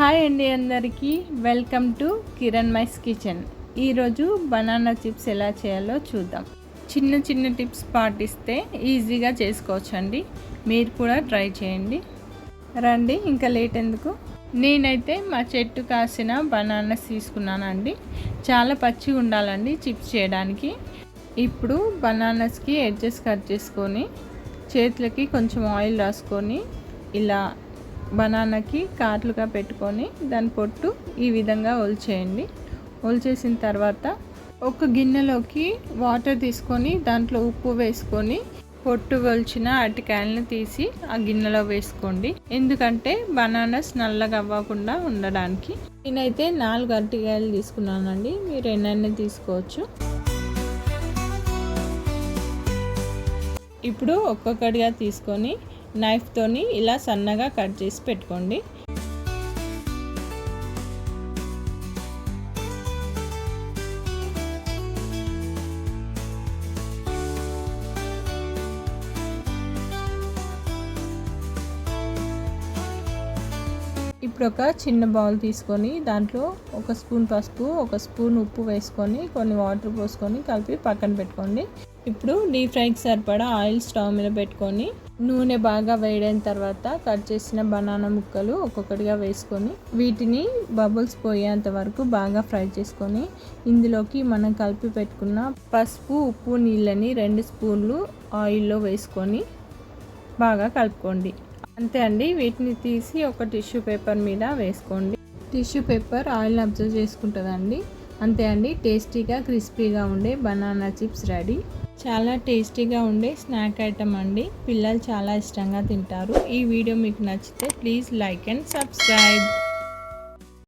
Hi అండి అందరికీ. Welcome to Kiranmai's kitchen. ఈరోజు బనానా చిప్స్ ఎలా చేయాలో చూద్దాం. చిన్న చిన్న టిప్స్ పాటిస్తే ఈజీగా చేసుకోవచ్చండి. మీరు కూడా ట్రై చేయండి. రండి ఇంకా లేట్ ఎందుకు? నేనైతే మా చెట్టు కాసిన బనానాస్ తీసుకున్నానండి. చాలా పచ్చిగా ఉండాలండి చిప్స్ చేయడానికి. ఇప్పుడు బనానాస్కి ఎడ్జెస్ కట్ చేసుకొని చేతులకి కొంచెం ఆయిల్ రాసుకొని ఇలా బనానాకి కాట్లుగా పెట్టుకొని దాని పొట్టు ఈ విధంగా ఒలిచేయండి. ఒలిచేసిన తర్వాత ఒక గిన్నెలోకి వాటర్ తీసుకొని దాంట్లో ఉప్పు వేసుకొని పొట్టు ఒలిచిన అరటికాయలను తీసి ఆ గిన్నెలో వేసుకోండి. ఎందుకంటే బనానాస్ నల్లగా అవ్వకుండా ఉండడానికి. నేనైతే నాలుగు అరటికాయలు తీసుకున్నానండి. మీరు ఎన్నైనా తీసుకోవచ్చు. ఇప్పుడు ఒక్కొక్కటిగా తీసుకొని నైఫ్తోని ఇలా సన్నగా కట్ చేసి పెట్టుకోండి. ఇప్పుడు ఒక చిన్న బౌల్ తీసుకొని దాంట్లో ఒక స్పూన్ పసుపు ఒక స్పూన్ ఉప్పు వేసుకొని కొన్ని వాటర్ పోసుకొని కలిపి పక్కన పెట్టుకోండి. ఇప్పుడు డీప్ ఫ్రైకి సరిపడా ఆయిల్ స్టవ్ మీద పెట్టుకొని నూనె బాగా వేడైన తర్వాత కట్ చేసిన బనానా ముక్కలు ఒక్కొక్కటిగా వేసుకొని వీటిని బబుల్స్ పోయేంత వరకు బాగా ఫ్రై చేసుకొని ఇందులోకి మనం కలిపి పెట్టుకున్న పసుపు ఉప్పు నీళ్ళని రెండు స్పూన్లు ఆయిల్లో వేసుకొని బాగా కలుపుకోండి. అంతే అండి. వీటిని తీసి ఒక టిష్యూ పేపర్ మీద వేసుకోండి. టిష్యూ పేపర్ ఆయిల్ అబ్జర్వ్ చేసుకుంటుందండి అంతే అండి టేస్టీగా క్రిస్పీగా ఉండే బనానా చిప్స్ రెడీ. చాలా టేస్టీగా ఉండే స్నాక్ ఐటమ్ అండి. పిల్లలు చాలా ఇష్టంగా తింటారు. ఈ వీడియో మీకు నచ్చితే ప్లీజ్ లైక్ అండ్ సబ్స్క్రైబ్.